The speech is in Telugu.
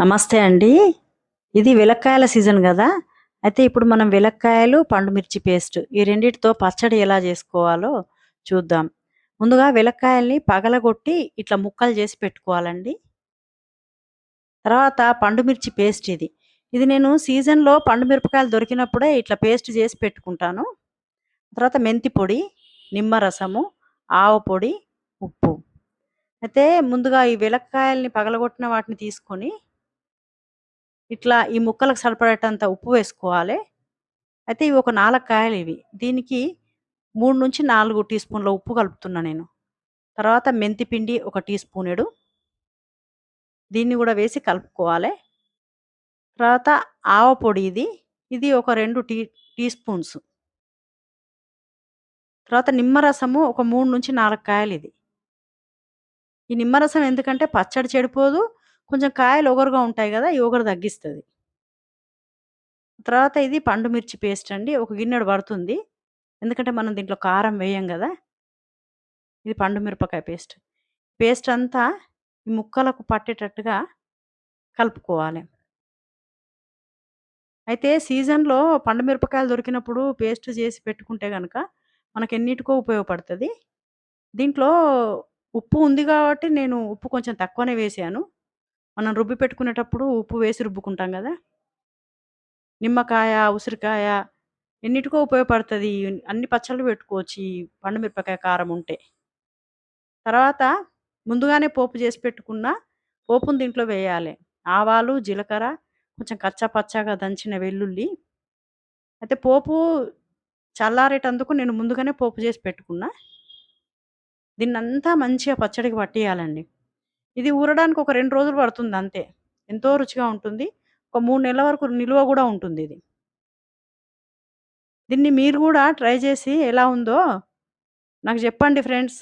నమస్తే అండి. ఇది వెలక్కాయల సీజన్ కదా అయితే ఇప్పుడు మనం వెలక్కాయలు, పండు మిర్చి పేస్ట్ ఈ రెండిటితో పచ్చడి ఎలా చేసుకోవాలో చూద్దాం. ముందుగా వెలక్కాయల్ని పగలగొట్టి ఇట్లా ముక్కలు చేసి పెట్టుకోవాలండి. తర్వాత పండు మిర్చి పేస్ట్ ఇది. ఇది నేను సీజన్‌లో పండు మిరపకాయలు దొరికినప్పుడే ఇట్లా పేస్ట్ చేసి పెట్టుకుంటాను. తర్వాత మెంతి పొడి, నిమ్మరసము, ఆవపొడి, ఉప్పు. అయితే ముందుగా ఈ వెలక్కాయల్ని పగలగొట్టిన వాటిని తీసుకొని ఇట్లా ఈ ముక్కలకు సరిపడేటంత ఉప్పు వేసుకోవాలి. అయితే ఇవి ఒక 4 కాయలివి. దీనికి 3-4 టీ స్పూన్ల ఉప్పు కలుపుతున్నా నేను. తర్వాత మెంతి పిండి ఒక టీ స్పూనెడు. దీన్ని కూడా వేసి కలుపుకోవాలి తర్వాత ఆవపొడి ఇది. ఇది ఒక రెండు టీ టీ స్పూన్స్. తర్వాత నిమ్మరసము ఒక మూడు నుంచి నాలుగు కాయలు ఇది ఈ నిమ్మరసం ఎందుకంటే పచ్చడి చెడిపోదు. కొంచెం కాయలు ఒగరుగా ఉంటాయి కదా ఈ ఒగరు తగ్గిస్తుంది తర్వాత ఇది పండు మిర్చి పేస్ట్ అండి. ఒక గిన్నెడు పడుతుంది. ఎందుకంటే మనం దీంట్లో కారం వేయం కదా ఇది పండు మిరపకాయ పేస్ట్. పేస్ట్ అంతా ఈ ముక్కలకు పట్టేటట్టుగా కలుపుకోవాలి. అయితే సీజన్‌లో పండు మిరపకాయలు దొరికినప్పుడు పేస్ట్ చేసి పెట్టుకుంటే కనుక మనకు ఎన్నిటికో ఉపయోగపడుతుంది దీంట్లో ఉప్పు ఉంది కాబట్టి నేను ఉప్పు కొంచెం తక్కువనే వేసాను మనం రుబ్బి పెట్టుకునేటప్పుడు ఉప్పు వేసి రుబ్బుకుంటాం కదా నిమ్మకాయ, ఉసిరికాయ ఎన్నిటికో ఉపయోగపడుతుంది అన్ని పచ్చళ్ళు పెట్టుకోవచ్చు ఈ పండు మిరపకాయ కారం ఉంటే. తర్వాత ముందుగానే పోపు చేసి పెట్టుకున్న పోపును దీంట్లో వేయాలి ఆవాలు, జీలకర్ర, కొంచెం కచ్చా పచ్చాగా దంచిన వెల్లుల్లి. అయితే పోపు చల్లారేటందుకు నేను ముందుగానే పోపు చేసి పెట్టుకున్నా. దీన్నంతా మంచిగా పచ్చడికి పట్టేయాలండి ఇది ఊరడానికి ఒక రెండు రోజులు పడుతుంది అంతే. ఎంతో రుచిగా ఉంటుంది. ఒక మూడు నెలల వరకు నిలువ ఉంటుంది ఇది దీన్ని మీరు కూడా ట్రై చేసి ఎలా ఉందో నాకు చెప్పండి ఫ్రెండ్స్.